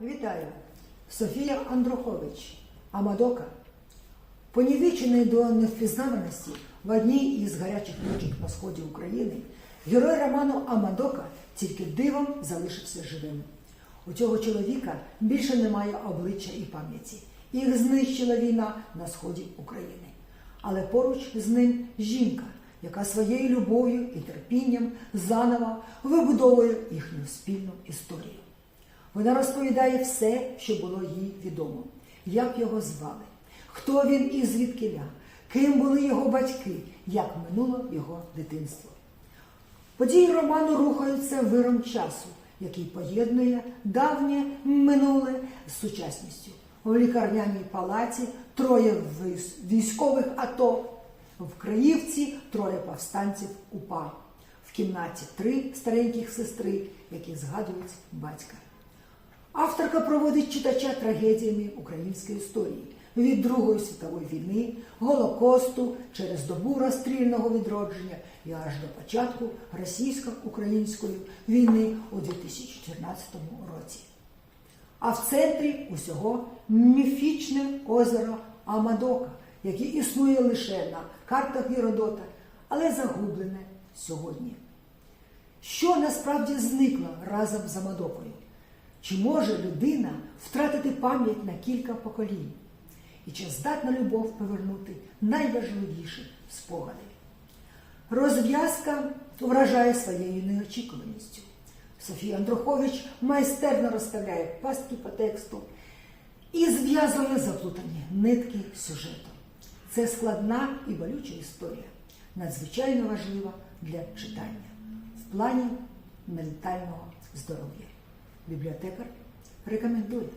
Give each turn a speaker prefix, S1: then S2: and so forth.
S1: Вітаю! Софія Андрухович, Амадока. Понівечений до невпізнаваності в одній із гарячих точок на сході України, герой роману Амадока тільки дивом залишився живим. У цього чоловіка більше немає обличчя і пам'яті. Їх знищила війна на сході України. Але поруч з ним жінка, яка своєю любов'ю і терпінням заново вибудовує їхню спільну історію. Вона розповідає все, що було їй відомо, як його звали, хто він і звідкиля, ким були його батьки, як минуло його дитинство. Події роману рухаються виром часу, який поєднує давнє минуле з сучасністю. У лікарняній палаці троє військових АТО, в Краївці троє повстанців УПА, в кімнаті три стареньких сестри, які згадують батька. Авторка проводить читача трагедіями української історії від Другої світової війни, Голокосту через добу розстрільного відродження і аж до початку російсько-української війни у 2014 році. А в центрі усього міфічне озеро Амадока, яке існує лише на картах Геродота, але загублене сьогодні. Що насправді зникло разом з Амадокою? Чи може людина втратити пам'ять на кілька поколінь? І чи здатна любов повернути найважливіші спогади? Розв'язка вражає своєю неочікуваністю. Софія Андрухович майстерно розставляє пастки по тексту і зв'язує заплутані нитки сюжету. Це складна і болюча історія, надзвичайно важлива для читання в плані ментального здоров'я. Бібліотекар рекомендує.